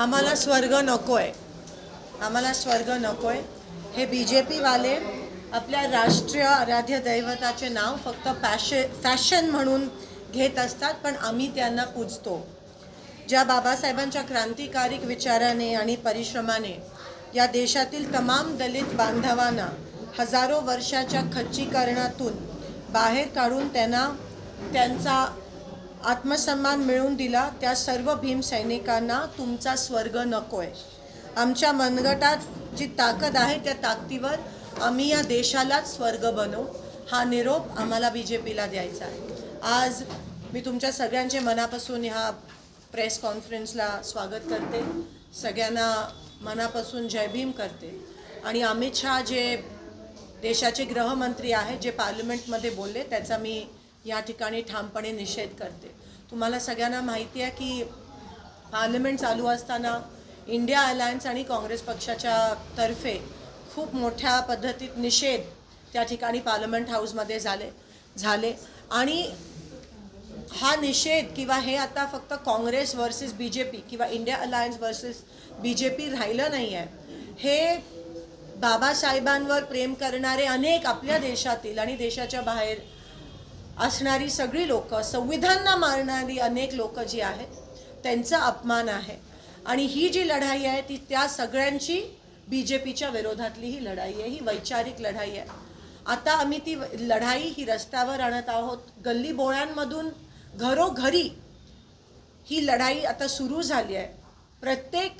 आम्हाला स्वर्ग नको आहे आम्हाला स्वर्ग नको आहे हे बी जे पीवाले आपल्या राष्ट्रीय आराध्य दैवताचे नाव फक्त पॅशे फॅशन म्हणून घेत असतात पण आम्ही त्यांना पूजतो. ज्या बाबासाहेबांच्या क्रांतिकारिक विचाराने आणि परिश्रमाने या देशातील तमाम दलित बांधवांना हजारो वर्षाच्या खच्चीकरणातून बाहेर काढून त्यांना त्यांचा आत्मसन्मान मिळवून दिला त्या सर्व भीम सैनिकांना तुमचा स्वर्ग नको आहे आमच्या मनगटात जी ताकद आहे त्या ताकदीवर आम्ही या देशालाच स्वर्ग बनवू. हा निरोप आम्हाला बी जे पीला द्यायचा आहे. आज मी तुमच्या सगळ्यांचे मनापासून ह्या प्रेस कॉन्फरन्सला स्वागत करते. सगळ्यांना मनापासून जय भीम करते. आणि अमित शहा जे देशाचे गृहमंत्री आहेत जे पार्लमेंटमध्ये बोलले त्याचा मी या ठिकाणी ठामपणे निषेध करते. तुम्हाला सगळ्यांना माहिती आहे की पार्लमेंट चालू असताना इंडिया अलायन्स आणि काँग्रेस पक्षाच्या तर्फे खूप मोठ्या पद्धतीत निषेध त्या ठिकाणी पार्लमेंट हाऊसमध्ये झाले झाले. आणि हा निषेध किंवा हे आता फक्त Congress versus B J P किंवा India alliance versus B J P राहिलं नाही आहे. हे बाबासाहेबांवर प्रेम करणारे अनेक आपल्या देशातील आणि देशाच्या बाहेर असणारी सगळी लोकं संविधानना मारणारी अनेक लोकं जी आहेत त्यांचा अपमान आहे. आणि ही जी लढाई आहे ती त्या सगळ्यांची बी जे पीच्या विरोधातली ही लढाई आहे ही वैचारिक लढाई आहे. आता आम्ही ती लढाई ही रस्त्यावर आणत आहोत. गल्ली बोळ्यांमधून घरोघरी ही लढाई आता सुरू झाली आहे. प्रत्येक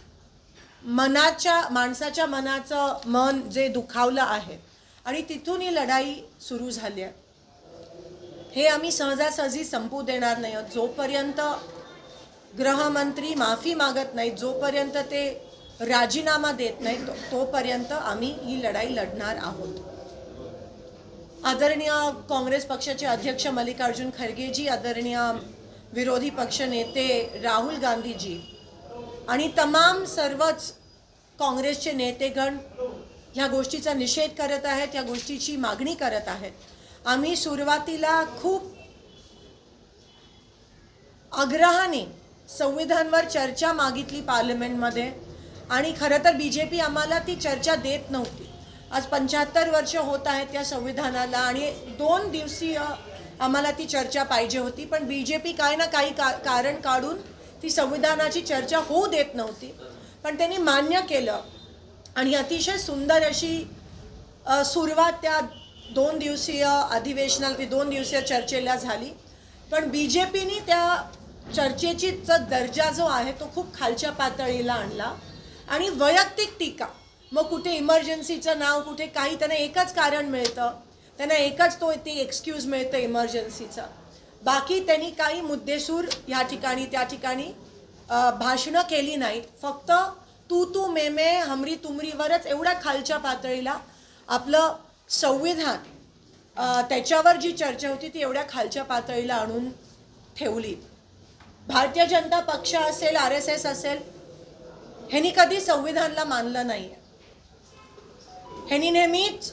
मनाच्या माणसाच्या मनाचं मन जे दुखावलं आहे आणि तिथून ही लढाई सुरू झाली आहे. हे आम्ही सहजासहजी संपू देणार नाही आहोत. जोपर्यंत गृहमंत्री माफी मागत नाहीत जोपर्यंत ते राजीनामा देत नाहीत तो तोपर्यंत आम्ही ही लढाई लढणार आहोत. आदरणीय काँग्रेस पक्षाचे अध्यक्ष मल्लिकार्जुन खरगेजी आदरणीय विरोधी पक्ष नेते राहुल गांधीजी आणि तमाम सर्वच काँग्रेसचे नेतेगण ह्या गोष्टीचा निषेध करत आहेत या गोष्टीची मागणी करत आहेत. आम्ही सुरुवातीला खूप आग्रहाने संविधानवर चर्चा मागितली पार्लमेंटमध्ये. आणि खरं तर बी जे पी आम्हाला ती चर्चा देत नव्हती. आज पंच्याहत्तर वर्ष होत आहेत त्या संविधानाला आणि दोन दिवसीय आम्हाला ती चर्चा पाहिजे होती. पण बी जे पी काय ना काही का कारण काढून ती संविधानाची चर्चा होऊ देत नव्हती. पण त्यांनी मान्य केलं. आणि अतिशय सुंदर अशी सुरुवात त्या दोन दिवसीय अधिवेशनाला दोन दिवसीय चर्चेला झाली. पण बी जे पीने त्या चर्चेचीचा दर्जा जो आहे तो खूप खालच्या पातळीला आणला. आणि वैयक्तिक टीका मग कुठे इमर्जन्सीचं नाव कुठे काही त्यांना एकच कारण मिळतं. त्यांना एकच तो ते एक्सक्यूज मिळतं इमर्जन्सीचं. बाकी त्यांनी काही मुद्देसूर या ठिकाणी त्या ठिकाणी भाषणं केली नाहीत. फक्त तू तू मे मे हमरी तुमरीवरच एवढ्या खालच्या पातळीला आपलं संविधान त्याच्यावर जी चर्चा होती ती एवढ्या खालच्या पातळीला आणून ठेवली. भारतीय जनता पक्ष असेल आर एस एस असेल ह्यांनी कधी संविधानला मानलं नाही ह्यांनी नेहमीच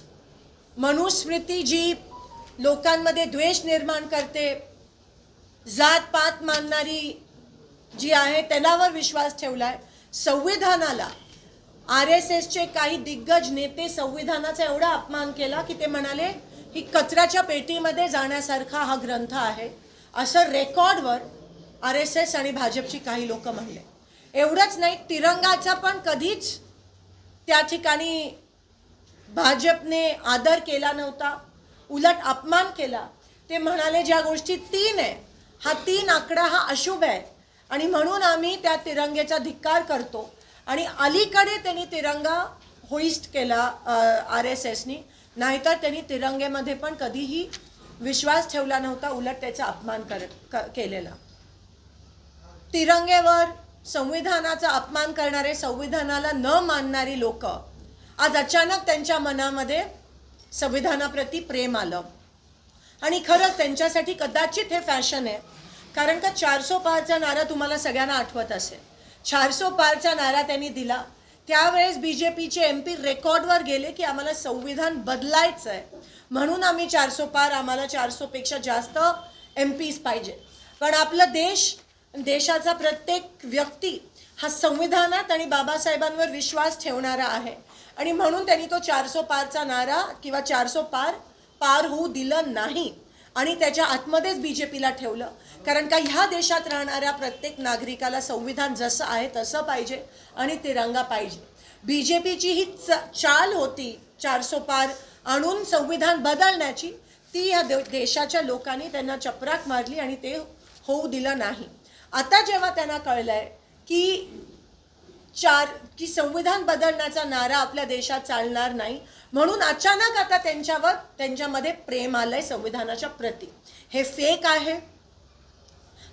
मनुस्मृती जी लोकांमध्ये द्वेष निर्माण करते जात पात मानणारी जी आहे त्यालावर विश्वास ठेवला आहे संविधानाला आर एस एसचे काही दिग्गज नेते संविधानाचा एवढा अपमान केला की ते म्हणाले ही कचऱ्याच्या पेटीमध्ये जाण्यासारखा हा ग्रंथ आहे. असं रेकॉर्डवर आर एस एस आणि भाजपची काही लोक म्हणले. एवढंच नाही तिरंगाचा पण कधीच त्या ठिकाणी भाजपने आदर केला नव्हता उलट अपमान केला. ते म्हणाले ज्या गोष्टी तीन आहे हा तीन आकडा हा अशुभ आहे आणि म्हणून आम्ही त्या तिरंगेचा धिक्कार करतो. आणि अलीकडे त्यांनी तिरंगा होईस्ट केला आर एस एसनी नाहीतर त्यांनी तिरंगेमध्ये पण कधीही विश्वास ठेवला नव्हता उलट त्याचा अपमान कर क- केलेला. तिरंगेवर संविधानाचा अपमान करणारे संविधानाला न मानणारी लोक आज अचानक त्यांच्या मनामध्ये संविधानाप्रती प्रेम आलं. आणि खरंच त्यांच्यासाठी कदाचित हे फॅशन आहे. कारण का चारसो पाचचा नारा तुम्हाला सगळ्यांना आठवत असेल. चारसो पारचा नारा त्यांनी दिला. त्यावेळेस बी जे पीचे एम पी रेकॉर्डवर गेले की आम्हाला संविधान बदलायचं आहे म्हणून आम्ही चारसो पार आम्हाला चारसोपेक्षा जास्त एम पीज पाहिजे. पण आपला देश देशाचा प्रत्येक व्यक्ती हा संविधानात आणि बाबासाहेबांवर विश्वास ठेवणारा आहे. आणि म्हणून त्यांनी तो चारसो पारचा नारा किंवा चारसो पार पार होऊ दिलं नाही. आणि त्याच्या आतमध्येच बी जे पीला ठेवलं. कारण का ह्या देशात राहणाऱ्या प्रत्येक नागरिकाला संविधान जसं आहे तसं पाहिजे आणि तिरंगा पाहिजे. बी जे पीची ही च चाल होती चारसो पार आणून संविधान बदलण्याची ती या दे देशाच्या लोकांनी त्यांना चपराक मारली आणि ते होऊ दिलं नाही. आता जेव्हा त्यांना कळलं आहे की चार की संविधान बदलण्याचा नारा आपल्या देशात चालणार नाही म्हणून अचानक आता त्यांच्यावर त्यांच्यामध्ये प्रेम आलंय संविधानाच्या प्रती. हे फेक आहे.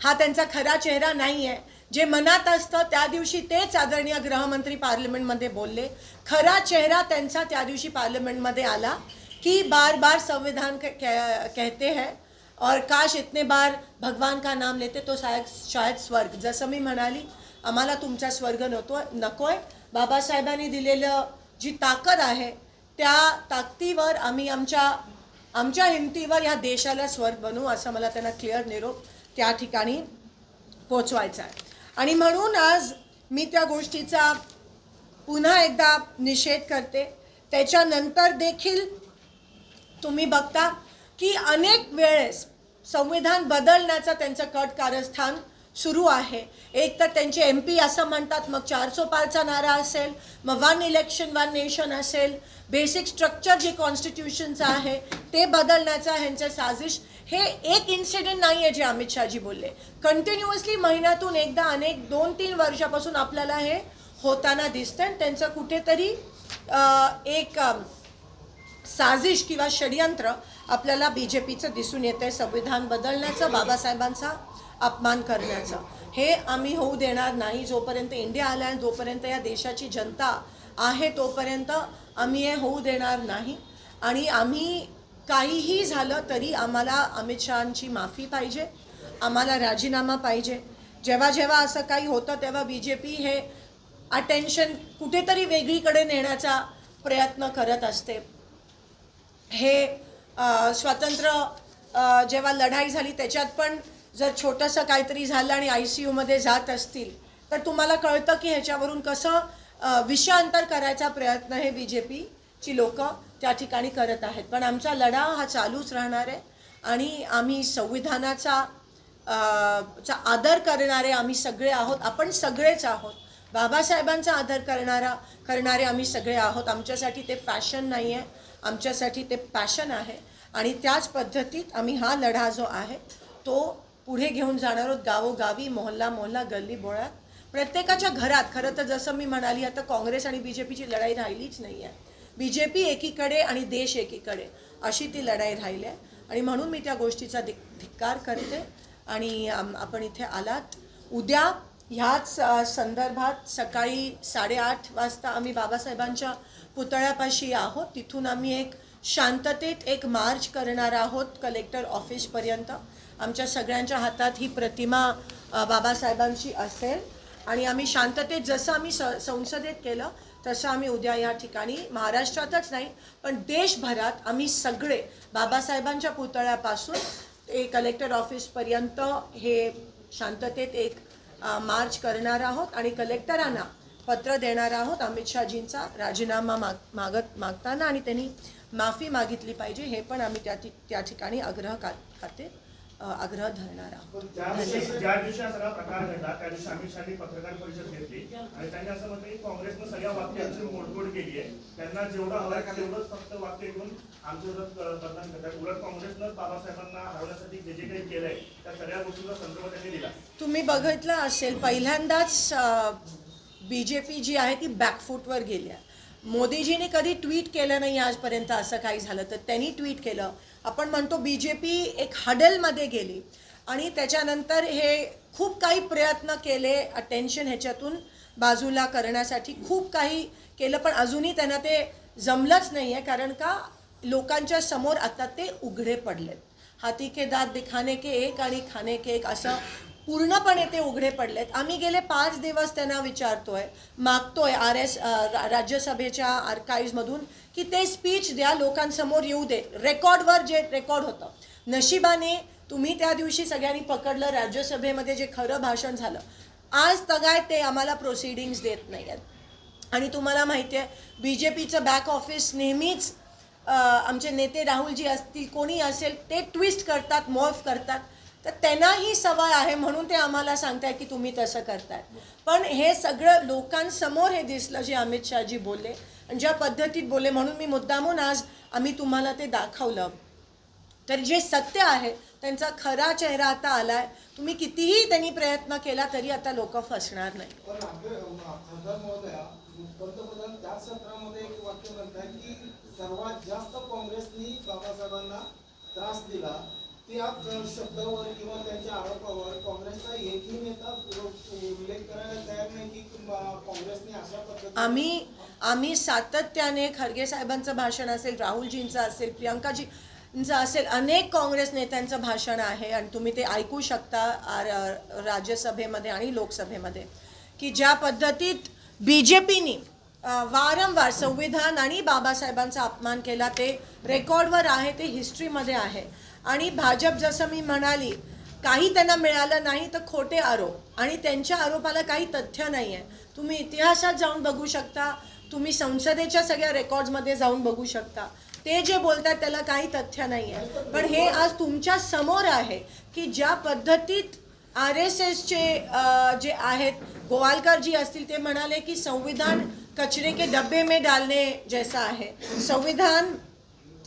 हा त्यांचा खरा चेहरा नाही आहे जे मनात असतं त्या दिवशी तेच आदरणीय गृहमंत्री पार्लमेंटमध्ये बोलले. खरा चेहरा त्यांचा त्या दिवशी पार्लमेंटमध्ये आला की बार बार संविधान कहते हैं और काश इतने बार भगवान का नाम लेते तो शायद शायद स्वर्ग. जसं मी म्हणाली आम्हाला तुमचा स्वर्ग नव्हतो नको आहे बाबासाहेबांनी दिलेलं जी ताकद आहे त्या ताकदीवर आम्ही आमच्या आमच्या हिमतीवर ह्या देशाला स्वर बनवू असं मला त्यांना क्लिअर निरोप त्या ठिकाणी पोचवायचा आहे. आणि म्हणून आज मी त्या गोष्टीचा पुन्हा एकदा निषेध करते. त्याच्यानंतर देखील तुम्ही बघता की अनेक वेळेस संविधान बदलण्याचं त्यांचं कट कारस्थान सुरू आहे. एक तर त्यांचे एम पी असं म्हणतात मग चारसो पारचा नारा असेल मग वन इलेक्शन वन नेशन असेल. बेसिक स्ट्रक्चर जे कॉन्स्टिट्यूशनचं आहे ते बदलण्याचा ह्यांचं साजिश हे एक इन्सिडेंट नाही आहे जे अमित शहाजी बोलले. कंटिन्युअसली महिन्यातून एकदा अनेक दोन तीन वर्षापासून आपल्याला हे होताना दिसतं आणि त्यांचं कुठेतरी एक साजिश किंवा षडयंत्र आपल्याला बी जे पीचं दिसून येतं आहे संविधान बदलण्याचं बाबासाहेबांचा अपमान करण्याचं. हे आम्ही होऊ देणार नाही. जोपर्यंत इंडिया आला आहे जोपर्यंत या देशाची जनता आहे तोपर्यंत आम्ही हे होऊ देणार नाही. आणि आम्ही काहीही झालं तरी आम्हाला अमित शहांची माफी पाहिजे. आम्हाला राजीनामा पाहिजे. जेव्हा जेव्हा असं काही होतं तेव्हा बी जे पी हे अटेन्शन कुठेतरी वेगळीकडे नेण्याचा प्रयत्न करत असते. हे स्वतंत्र स्वातंत्र्य जेव्हा लढाई झाली त्याच्यात पण जर छोटंसं काहीतरी झालं आणि आय सी यूमध्ये जात असतील तर तुम्हाला कळतं की ह्याच्यावरून कसं विषयांतर करायचा प्रयत्न हे बी जे पीची लोकं त्या ठिकाणी करत आहेत. पण आमचा लढा हा चालूच राहणार आहे आणि आम्ही संविधानाचा चा आदर करणारे आम्ही सगळे आहोत. आपण सगळेच आहोत. बाबासाहेबांचा आदर करणारा करणारे आम्ही सगळे आहोत. आमच्यासाठी ते फॅशन नाही आहे. आमच्यासाठी ते पॅशन आहे. आणि त्याच पद्धतीत आम्ही हा लढा जो आहे तो पुढे घेऊन जाणार आहोत गावोगावी मोहल्ला मोहल्ला गल्ली बोळात प्रत्येकाच्या घरात खरं तर जसं मी म्हणाली आता काँग्रेस आणि बी जे पीची लढाई राहिलीच नाही आहे. बी जे पी एकीकडे आणि देश एकीकडे अशी ती लढाई राहिली आहे. आणि म्हणून मी त्या गोष्टीचा धिक धिक्कार करते. आणि आपण इथे आलात. उद्या ह्याच संदर्भात सकाळी साडेआठ वाजता आम्ही बाबासाहेबांच्या पुतळ्यापाशी आहोत. तिथून आम्ही एक शांततेत एक मार्च करणार आहोत कलेक्टर ऑफिसपर्यंत. आमच्या सगळ्यांच्या हातात ही प्रतिमा बाबासाहेबांची असेल. आणि आम्ही शांततेत जसं आम्ही स संसदेत केलं तसं आम्ही उद्या या ठिकाणी महाराष्ट्रातच नाही पण देशभरात आम्ही सगळे बाबासाहेबांच्या पुतळ्यापासून ते कलेक्टर ऑफिसपर्यंत हे शांततेत एक मार्च करणार आहोत आणि कलेक्टरांना पत्र देणार आहोत. अमित शहाजींचा राजीनामा माग मागत मागताना आणि त्यांनी माफी मागितली पाहिजे हे पण आम्ही त्या त्या ठिकाणी आग्रह का खाते आग्रह धरणार आहोत. पण ज्या दिवशी ज्या दिवशी हा सगळा प्रकार घडला त्या दिवशी अमित शहानी पत्रकार परिषद घेतली. आणि त्यांनी असं म्हटलं की काँग्रेसनं सगळ्या वाक्यांची मोडतोड केली आहे त्यांना जेवढं हवं आहे तेवढंच फक्त वाक्य घेऊन आमच्या विरोधात क- मतदान करतात. उलट काँग्रेसनं बाबासाहेबांना हरवण्यासाठी जे जे काही केलंय त्या सगळ्या गोष्टीचा संदर्भ त्यांनी दिला. तुम्ही बघितलं असेल पहिल्यांदाच बी जे आहे ती बॅकफूटवर गेली आहे. मोदीजीने कधी ट्विट केलं नाही आजपर्यंत असं काही झालं तर त्यांनी ट्विट केलं. आपण म्हणतो बी जे पी एक हडलमध्ये गेली आणि त्याच्यानंतर हे खूप काही प्रयत्न केले अटेन्शन ह्याच्यातून बाजूला करण्यासाठी. खूप काही केलं पण अजूनही त्यांना ते जमलंच नाही आहे कारण का लोकांच्या समोर आता ते उघडे पडलेत. हाती के दात दिखाने के एक आणि खाने के एक असं पूर्णपणे ते उघडे पडलेत. आम्ही गेले पाच दिवस त्यांना विचारतोय मागतोय आर एस राज्यसभेच्या आर्काईजमधून की ते स्पीच द्या लोकांसमोर येऊ दे. रेकॉर्डवर जे रेकॉर्ड होतं. नशिबाने तुम्ही त्या दिवशी सगळ्यांनी पकडलं राज्यसभेमध्ये जे खरं भाषण झालं. आज तगाय ते आम्हाला प्रोसिडिंग्स देत नाही आहेत आणि तुम्हाला माहिती आहे बी जे पीचं बॅक ऑफिस नेहमीच आमचे नेते राहुलजी असतील कोणी असेल ते ट्विस्ट करतात मॉर्फ करतात. तर त्यांनाही सवय आहे म्हणून ते आम्हाला सांगताय की तुम्ही तसं करताय. पण हे सगळं लोकांसमोर हे दिसलं जे अमित शहाजी बोलले आणि ज्या पद्धतीत बोलले म्हणून मी मुद्दामून आज आम्ही तुम्हाला ते दाखवलं. तर जे सत्य आहे त्यांचा खरा चेहरा आता आला आहे तुम्ही कितीही त्यांनी प्रयत्न केला तरी आता लोक फसणार नाही. पंतप्रधान त्याच सत्रामध्ये एक वाक्य म्हणतात की सर्वात जास्त काँग्रेसनी बाबासाहेबांना त्रास दिला. त्या शब्दावर किंवा त्याच्या आरोपावर काँग्रेसचा एकही नेता उल्लेख करायला तयार नाही की काँग्रेसने अशा पद्धतीने आम्ही आम्ही सातत्याने खरगे साहेबांचं भाषण असेल राहुलजींचं असेल प्रियंकाजी असेल अनेक काँग्रेस नेत्यांचं भाषण आहे आणि तुम्ही ते ऐकू शकता राज्यसभेमध्ये आणि लोकसभेमध्ये की ज्या पद्धतीत बी जे पीनी वारंवार संविधान आणि बाबासाहेबांचा अपमान केला ते रेकॉर्डवर आहे ते हिस्ट्रीमध्ये आहे. आणि भाजप जसं मी म्हणाली काही त्यांना मिळालं नाही तर खोटे आरोप. आणि त्यांच्या आरोपाला काही तथ्य नाही आहे तुम्ही इतिहासात जाऊन बघू शकता तुम्ही संसदेच्या सगळ्या रेकॉर्ड्समध्ये जाऊन बघू शकता. ते जे बोलतात त्याला काही तथ्य नाही आहे पण हे आज तुमच्यासमोर आहे की ज्या पद्धतीत आर एस एसचे जे आहेत गोवालकरजी असतील ते म्हणाले की संविधान कचरे के डब्बे में डालने जैसा आहे संविधान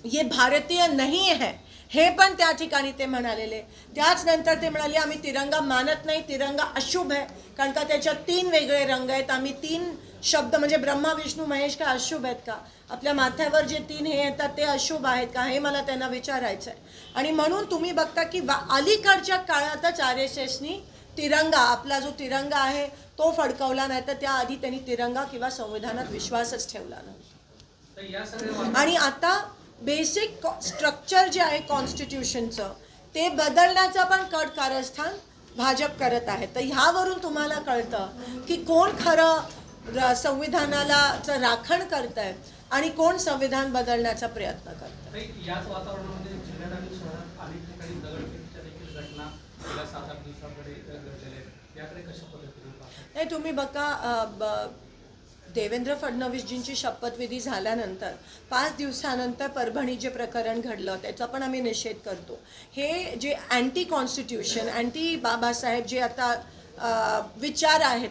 ये भारतीय नाही आहे हे पण त्या ठिकाणी ते म्हणालेले त्याच नंतर ते म्हणाले आम्ही तिरंगा मानत नाही तिरंगा अशुभ आहे कारण का त्याच्यात तीन वेगळे रंग आहेत. आम्ही तीन शब्द म्हणजे ब्रह्मा विष्णू महेश का अशुभ आहेत का? आपल्या माथ्यावर जे तीन हे येतात ते अशुभ आहेत का? हे मला त्यांना विचारायचं आहे आणि म्हणून तुम्ही बघता की वा अलीकडच्या काळातच आर एस एसनी तिरंगा आपला जो तिरंगा आहे तो फडकवला नाही तर त्याआधी त्यांनी तिरंगा किंवा संविधानात विश्वासच ठेवला सगळ्या आणि आता बेसिक स्ट्रक्चर जे आहे कॉन्स्टिट्यूशनचं ते बदलण्याचं पण कट कारस्थान भाजप करत आहे. तर ह्यावरून तुम्हाला कळतं की कोण खरं संविधानाला राखण करत आहे आणि कोण संविधान बदलण्याचा प्रयत्न करत तर याच वातावरणामध्ये जिल्ह्यात आणि शहरात अनेक ठिकाणी दगडफेकीच्या देखील घटना गेल्या सात आठ दिवसाकडे घडलेल्या आहेत याकडे कशा पद्धतीने पाहता नाही तुम्ही बघा ब- देवेंद्र फडणवीसजींची शपथविधी झाल्यानंतर पाच दिवसानंतर परभणी जे प्रकरण घडलं त्याचा पण आम्ही निषेध करतो. हे जे अँटी कॉन्स्टिट्यूशन अँटी बाबासाहेब जे आता विचार आहेत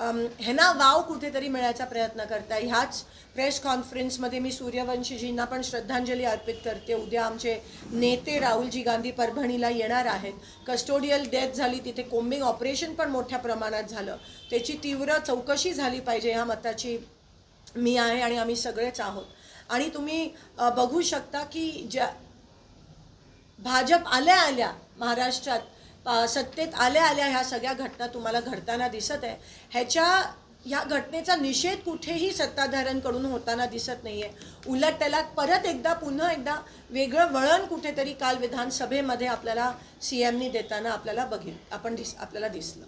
ह्यांना वाव कुठेतरी मिळायचा प्रयत्न करता ह्याच प्रेस कॉन्फरन्समध्ये मी सूर्यवंशीजींना पण श्रद्धांजली अर्पित करते. उद्या आमचे नेते राहुलजी गांधी परभणीला येणार आहेत. कस्टोडियल डेथ झाली तिथे कोम्बिंग ऑपरेशन पण मोठ्या प्रमाणात झालं. त्याची तीव्र चौकशी झाली पाहिजे ह्या मताची मी आहे आणि आम्ही सगळेच आहोत. आणि तुम्ही बघू शकता की ज्या भाजप आल्या आल्या महाराष्ट्रात सत्तेत आल्या आल्या ह्या सगळ्या घटना तुम्हाला घडताना दिसत आहे. ह्याच्या ह्या घटनेचा निषेध कुठेही सत्ताधाऱ्यांकडून होताना दिसत नाही आहे उलट त्याला परत एकदा पुन्हा एकदा वेगळं वळण कुठेतरी काल विधानसभेमध्ये आपल्याला सी एमनी देताना आपल्याला बघित आपण दिस आपल्याला दिसलं.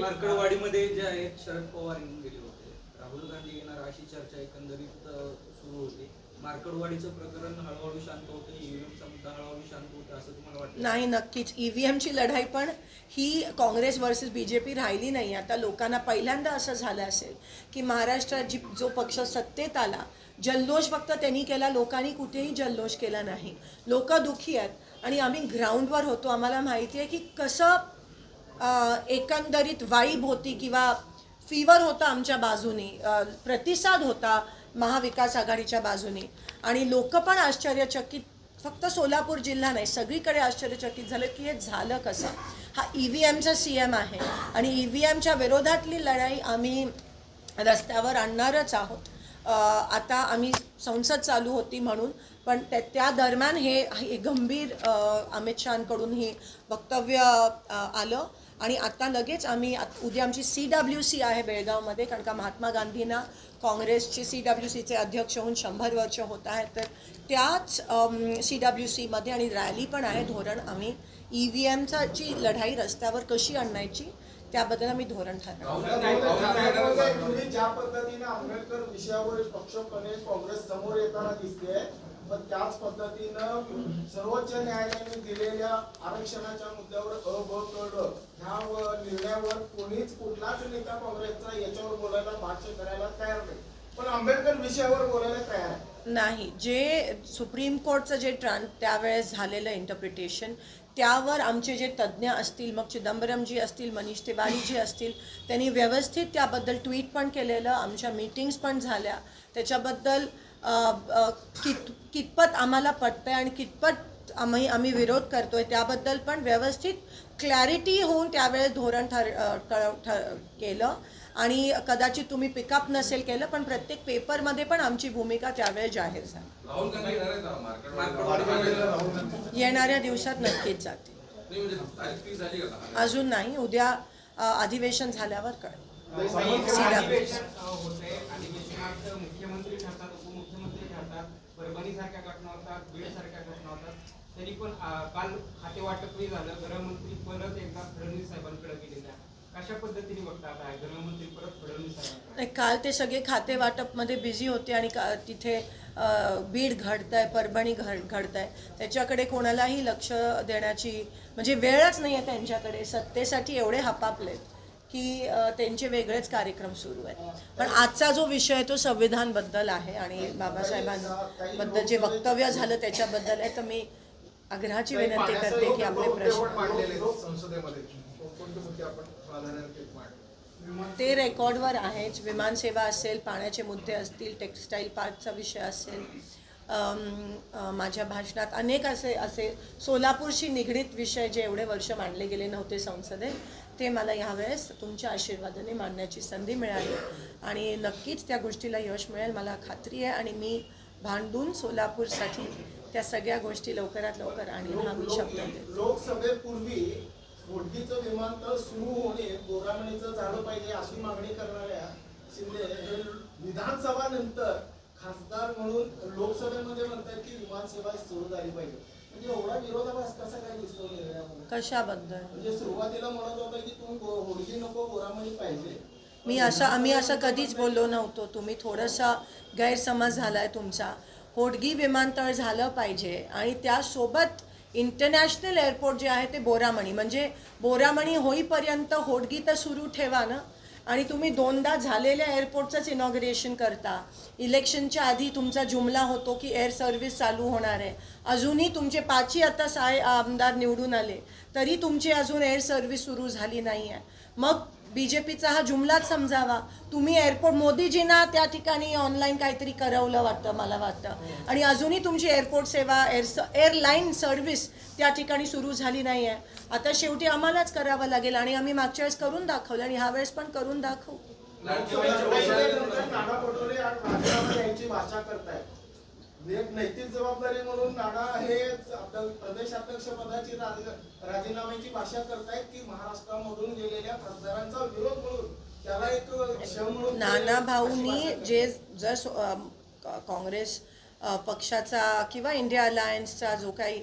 मार्कडवाडीमध्ये जे आहेत शरद पवार येऊन गेले होते. राहुल गांधी येणार अशी चर्चा एकंदरीत सुरू होती. मार्कडवाडीचं प्रकरण हळूहळू शांत होतं ईव्हीएम मुद्दा हळूहळू शांत होतं असं तुम्हाला वाटतं? नाही नक्कीच. ई व्ही एमची लढाई पण ही Congress versus B J P राहिली नाही. आता लोकांना पहिल्यांदा असं झालं असेल की महाराष्ट्रात जी जो पक्ष सत्तेत आला जल्लोष फक्त त्यांनी केला लोकांनी कुठेही जल्लोष केला नाही. लोक दुःखी आहेत आणि आम्ही ग्राउंडवर होतो. आम्हाला माहिती आहे की कसं एकंदरीत वाईब होती किंवा फीवर होता आमच्या बाजूने. प्रतिसाद होता. महाविकास आघाडीच्या बाजूनी. आणि लोक पण आश्चर्यचकित फक्त सोलापूर जिल्हा नाही सगळीकडे आश्चर्यचकित झालं की हे झालं कसं? हा ई व्ही एमचा सी एम आहे आणि ई व्ही एमच्या विरोधातली लढाई आम्ही रस्त्यावर आणणारच आहोत. आता आम्ही संसद चालू होती म्हणून पण त्या त्या दरम्यान हे हे गंभीर अमित शहाकडून हे वक्तव्य आलं. आणि आत्ता लगेच आम्ही उद्या आमची सी डब्ल्यू सी आहे बेळगावमध्ये कारण का महात्मा गांधींना काँग्रेसचे सी डब्ल्यू सीचे अध्यक्ष होऊन शंभर वर्ष होत आहेत. तर त्याच सी डब्ल्यू सीमध्ये आणि रॅली पण आहे धोरण आम्ही. ई व्ही एमचाची लढाई रस्त्यावर कशी आणायची त्याबद्दल आम्ही धोरण ठरवलं ज्या पद्धतीने आंबेडकर विषयावर पक्षपणे काँग्रेस समोर येताना दिसते पण त्याच पद्धतीनं सर्वोच्च न्यायालयाने दिलेल्या आरक्षणाच्या मुद्द्यावर अ ब क ह्या निर्णयावर कोणीच कुठलाच नेता काँग्रेसचा याच्यावर बोलायला भाष्य करायला तयार नाही. पण आंबेडकर विषयावर बोलायला तयार आहे. नाही जे सुप्रीम कोर्टचं जे ट्रान त्यावेळेस झालेलं इंटरप्रिटेशन त्यावर आमचे जे तज्ज्ञ असतील मग चिदंबरमजी असतील मनीष तिवारीजी असतील त्यांनी व्यवस्थित त्याबद्दल ट्विट पण केलेलं आमच्या मीटिंग्स पण झाल्या. त्याच्याबद्दल कित कितपत आम्हाला पटतं आहे आणि कितपत आम्ही आम्ही विरोध करतोय त्याबद्दल पण व्यवस्थित क्लॅरिटी होऊन त्यावेळेस धोरण ठर अ, कळव- ठ- केलं. आणि कदाचित तुम्ही पिकअप नसेल केलं पण प्रत्येक पेपरमध्ये पण आमची भूमिका त्यावेळेस जाहीर झाली. येणाऱ्या दिवसात नक्कीच जाते नाही म्हणजे? अजून नाही. उद्या अधिवेशन झाल्यावर कळेल अधिवेशन अ, होते अधिवेशनात मुख्यमंत्री ठरतात उपमुख्यमंत्री ठरतात परभणी सारख्या घटना होतात बीड सारख्या घटना होतात. तरी पण काल खाते वाटपही झालं. गृहमंत्री परत एकदा फडणवीस साहेबांकडे गेलेल्या. कशा पद्धतीने बघता आता गृहमंत्री परत फडणवीस साहेबांकडे? नाही काल ते सगळे खाते वाटपमध्ये बिझी होते आणि का तिथे बीड घडत आहे परभणी घड घडत आहे त्याच्याकडे कोणालाही लक्ष देण्याची म्हणजे वेळच नाही आहे त्यांच्याकडे. सत्तेसाठी एवढे हपापलेत. की त्यांचे वेगळेच कार्यक्रम सुरू आहेत. पण आजचा जो विषय आहे तो संविधानबद्दल आहे आणि बाबासाहेबांबद्दल जे वक्तव्य झालं त्याच्याबद्दल आहे तर मी आग्रहाची विनंती करते की आपले प्रश्न ते रेकॉर्डवर आहेच विमानसेवा असेल पाण्याचे मुद्दे असतील टेक्स्टाईल पार्कचा विषय असेल माझ्या भाषणात अनेक असे असे सोलापूरशी निगडीत विषय जे एवढे वर्ष मांडले गेले नव्हते संसदेत. ते मला यावेळेस तुमच्या आशीर्वादाने मांडण्याची संधी मिळाली. आणि नक्कीच त्या गोष्टीला यश मिळेल मला खात्री आहे. आणि मी भांडून सोलापूरसाठी त्या सगळ्या गोष्टी लवकरात लवकर आणि हा मी शब्द लोकसभेपूर्वी मोठीचं विमानतळ सुरू होणे गोरामणीचं झालं पाहिजे अशी मागणी करणाऱ्या शिंदे विधानसभा नंतर खासदार म्हणून लोकसभेमध्ये म्हणतात की विमानसेवा सुरू झाली पाहिजे. म्हणजे कशाबद्दल? म्हणजे मी असं आम्ही असं कधीच बोललो नव्हतो. तुम्ही थोडासा गैरसमज झाला आहे तुमचा. होडगी विमानतळ झालं पाहिजे आणि त्यासोबत इंटरनॅशनल एअरपोर्ट जे आहे ते बोरामणी. म्हणजे बोरामणी होईपर्यंत होडगी तर सुरू ठेवा ना. आणि तुम्ही दोनदा झालेल्या एअरपोर्टचंच इनॉग्रेशन करता. इलेक्शनच्या आधी तुमचा जुमला होतो की एअर सर्व्हिस चालू होणार आहे. अजूनही तुमचे पाचही आता साय आमदार निवडून आले. तरी तुमची अजून एअर सर्व्हिस सुरू झाली नाही आहे मग बी जे पीचा हा जुमलाच समजावा. तुम्ही एअरपोर्ट मोदीजींना त्या ठिकाणी ऑनलाईन काहीतरी करवलं वाटतं मला वाटतं. आणि अजूनही तुमची एअरपोर्ट सेवा एअर एअरलाईन सर्व्हिस त्या ठिकाणी सुरू झाली नाही आहे आता शेवटी आम्हालाच करावं लागेल आणि आम्ही मागच्या वेळेस करून दाखवलं आणि ह्या वेळेस पण करून दाखवू. एक नैतिक जबाबदारी म्हणून नाना हे आपलं प्रदेश अध्यक्ष पदाची राज- राजीनाम्याची भाषा करतायत की महाराष्ट्रामधून गेलेल्या खासदारांचा विरोध म्हणून. त्याला एक नाना भाऊंनी जे जर काँग्रेस पक्षाचा किंवा इंडिया अलायन्सचा जो काही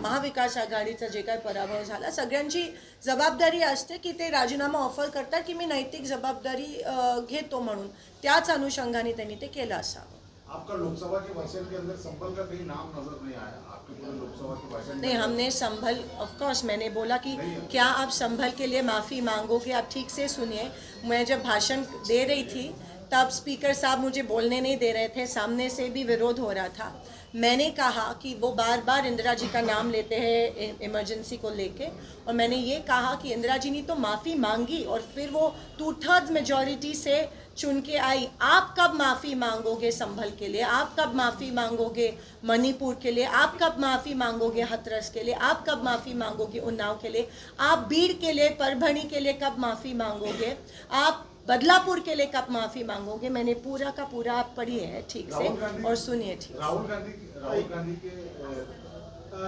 महाविकास आघाडीचा जे काही पराभव झाला सगळ्यांची जबाबदारी असते की ते राजीनामा ऑफर करतात की मी नैतिक जबाबदारी घेतो म्हणून. त्याच अनुषंगाने त्यांनी ते केलं असावं. आपका लोकसभा के भाषण के अंदर संभल का कहीं नाम नज़र नहीं आया? आपके पूरे लोकसभा के भाषण नहीं हमने संभल ऑफ़ कोर्स मैंने बोला कि क्या आप संभल के लिए माफ़ी मांगोगे? आप ठीक से सुनिए। मैं जब भाषण दे रही थी तब स्पीकर साहब मुझे बोलने नहीं दे रहे थे। सामने से भी विरोध हो रहा था। मैंने कहा कि वो बार बार इंदिरा जी का नाम लेते हैं इमरजेंसी को लेके। और मैंने ये कहा कि इंदिरा जी ने तो माफ़ी मांगी और फिर वो टू थर्ड मेजोरिटी से चुन के आई आप कब माफ़ी मांगोगे संभल के लिए? आप कब माफ़ी मांगोगे मणिपुर के लिए? आप कब माफ़ी मांगोगे हथरस के लिए? आप कब माफ़ी मांगोगे उन्नाव के लिए? आप बीड़ के लिए परभणी के लिए कब माफ़ी मांगोगे? आप बदलापुर के लिए कब माफ़ी मांगोगे? मैंने पूरा का पूरा आप पढ़िए है ठीक राहुल गांधी- से और सुनिए ठीक से। राहुल गांधी राहुल गांधी के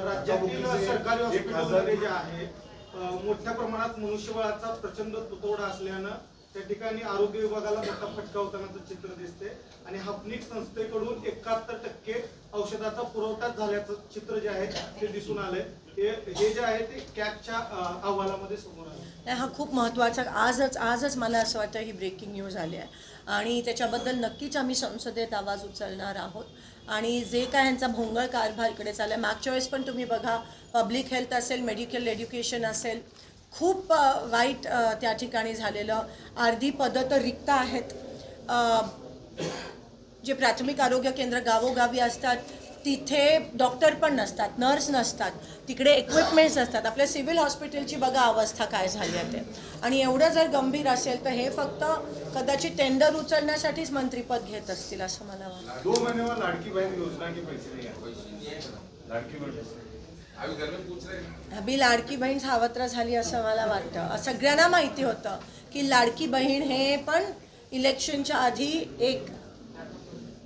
राज्यातील सरकारी हॉस्पिटलमध्ये जे आहे अ, मोठ्या प्रमाणात मनुष्यबळाचा प्रचंड तुटवडा असल्यानं त्या ठिकाणी आरोग्य विभागाला मोठा फटका होतानाचं चित्र दिसते आणि हापनिक संस्थेकडून एकाहत्तर टक्के औषधाचा पुरवठा झाल्याचं चित्र जे आहे ते दिसून आलंय. हे जे आहे ते कॅगच्या अहवालामध्ये समोर आलं नाही हा खूप महत्त्वाचा आजच आजच मला असं वाटतं ही ब्रेकिंग न्यूज आली आहे. आणि त्याच्याबद्दल नक्कीच आम्ही संसदेत आवाज उचलणार आहोत. आणि जे काय यांचा भोंगळ कारभार इकडे चालला मागच्या वेळेस पण तुम्ही बघा पब्लिक हेल्थ असेल मेडिकल एज्युकेशन असेल खूप वाईट त्या ठिकाणी झालेलं. अर्धी पदं तर रिक्त आहेत. जे प्राथमिक आरोग्य केंद्र गावोगावी असतात तिथे डॉक्टर पण नसतात नर्स नसतात तिकडे इक्विपमेंट्स असतात आपल्या सिव्हिल हॉस्पिटलची बघा अवस्था काय झाली आहे ते. आणि एवढं जर गंभीर असेल तर हे फक्त कदाचित टेंडर उचलण्यासाठीच मंत्रीपद घेत असतील असं मला वाटतं. हबी लाड़की लाडकी बहीण सावत्र झाली असं मला वाटतं. सगळ्यांना माहिती होतं की लाडकी बहीण हे पण इलेक्शनच्या आधी एक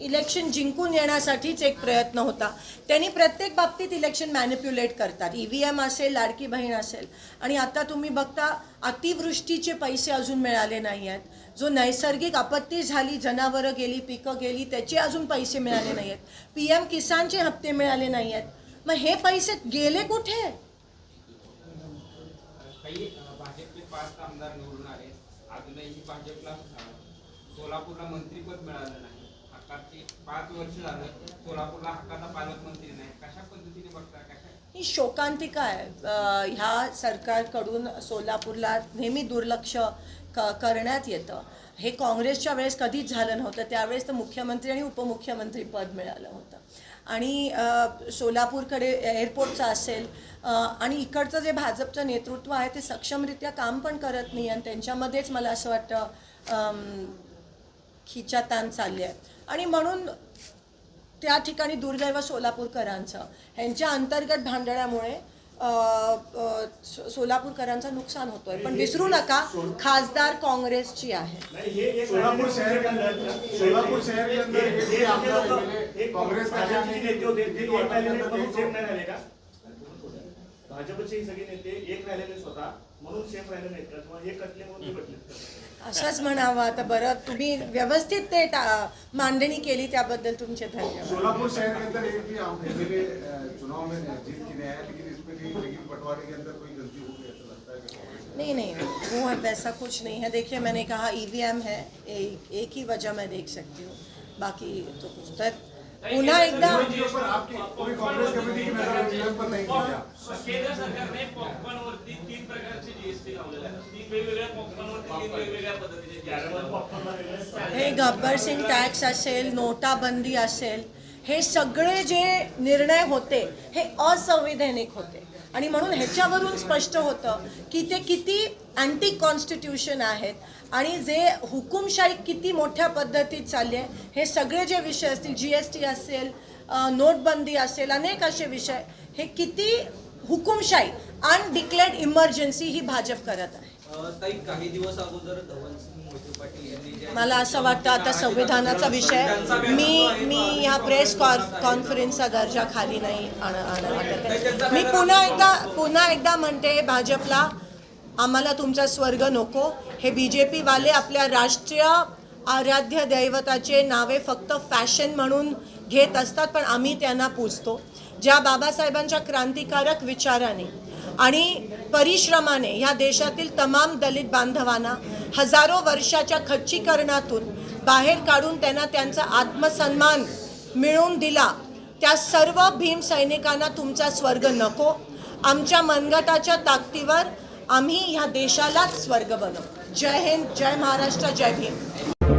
इलेक्शन जिंकून येण्यासाठीच एक प्रयत्न होता. त्यांनी प्रत्येक बाबतीत इलेक्शन मॅनिप्युलेट करतात. ई व्ही एम असेल लाडकी बहीण असेल. आणि आता तुम्ही बघता अतिवृष्टीचे पैसे अजून मिळाले नाही आहेत जो नैसर्गिक आपत्ती झाली जनावरं गेली पिकं गेली त्याचे अजून पैसे मिळाले नाही आहेत पी एम किसानचे हप्ते मिळाले नाही आहेत मग हे पैसे गेले कुठे? काही अ, भाजपचे पाच आमदार निवडून आले. अजूनही भाजपला अ, सोलापूरला मंत्रीपद मिळालं नाही. पाच वर्ष झालं सोलापूरला हक्काचा पालकमंत्री नाही. कशा पद्धतीने बघता कशा? ही शोकांतिका आहे ह्या सरकारकडून सोलापूरला नेहमी दुर्लक्ष क करण्यात येतं. हे काँग्रेसच्या वेळेस कधीच झालं नव्हतं. त्यावेळेस तर मुख्यमंत्री आणि उपमुख्यमंत्री पद मिळालं होतं. आणि सोलापूरकडे एअरपोर्टचं असेल आणि इकडचं जे भाजपचं नेतृत्व आहे ते सक्षमरित्या काम पण करत नाही आणि त्यांच्यामध्येच मला असं वाटतं खिचातान खिचाताण चालली आहे. आणि म्हणून त्या ठिकाणी दुर्दैव सोलापूरकरांचं. ह्यांच्या अंतर्गत भांडणामुळे सोलापूरकरांचं नुकसान होतोय. पण विसरू नका खासदार काँग्रेसची आहे. हे सोलापुर शहर के अंदर सोलापुर शहर कांग्रेस भाजपचे सगळे नेते एक राहिलेले स्वतः. म्हणून सेफ राहिले नाहीत का? किंवा हे असंच म्हणावं. आता बरं तुम्ही व्यवस्थित ते टा- मांडणी केली त्याबद्दल तुमचे धन्यवाद. सोलापुर शहर के अंदर एक भी आप एमएलए चुनाव में जीत के नहीं आया लेकिन नहीं नहीं वो वैसा कुछ नहीं है। देखिए मैंने कहा ईवीएम है एक, एक ही वजह मैं देख सकती हूँ बाकी तो कुछ। तर पुन्हा एकदा के ऊपर आपकी पूरी कांग्रेस कमेटी की नजर ईवीएम पर नहीं थी क्या? केंद्र सरकारने पॉपकॉर्नवरती तीन प्रकारचे जीएसटी लावलेले आहेत तीन वेगवेगळ्या पॉपकॉर्नवरती तीन वेगवेगळ्या पद्धतीचे कॅरमल GST. पॉपकॉर्नला वेगळे हे गब्बर सिंग टॅक्स असेल नोटाबंदी असेल हे सगळे जे निर्णय होते हे असंविधानिक होते. आणि म्हणून ह्याच्यावरून स्पष्ट होतं की ते किती अँटी कॉन्स्टिट्यूशन आहेत आणि जे हुकुमशाही किती मोठ्या पद्धतीत चालली आहे हे सगळे जे विषय असतील जी एस टी असेल नोटबंदी असेल अनेक असे विषय हे किती हुकुमशाही अनडिक्लेअर्ड इमर्जन्सी ही भाजप करत आहे. ताई काही दिवस अगोदर धवनसिंग मोहिते पाटील यांनी जे मला असं वाटतं आता संविधानाचा विषय मी मी ह्या प्रेस कॉन्फरन्सचा दर्जा खाली नाही. मी पुन्हा एकदा पुन्हा एकदा म्हणते भाजपला आम्हाला तुमचा स्वर्ग नको. हे बी जे पीवाले आपल्या राष्ट्रीय आराध्य दैवताचे नावे फक्त फॅशन म्हणून घेत असतात पण आम्ही त्यांना पूजतो. ज्या बाबासाहेबांच्या क्रांतिकारक विचाराने आणि परिश्रमाने ह्या देशातील तमाम दलित बांधवांना हजारो वर्षाच्या खच्चीकरणातून बाहेर काढून त्यांना त्यांचा आत्मसन्मान मिळवून दिला. त्या सर्व भीम सैनिकांना तुमचा स्वर्ग नको. आमच्या मनगटाच्या ताकदीवर आम्ही ह्या देशालाच स्वर्ग बनव. जय हिंद जय महाराष्ट्र जय भीम.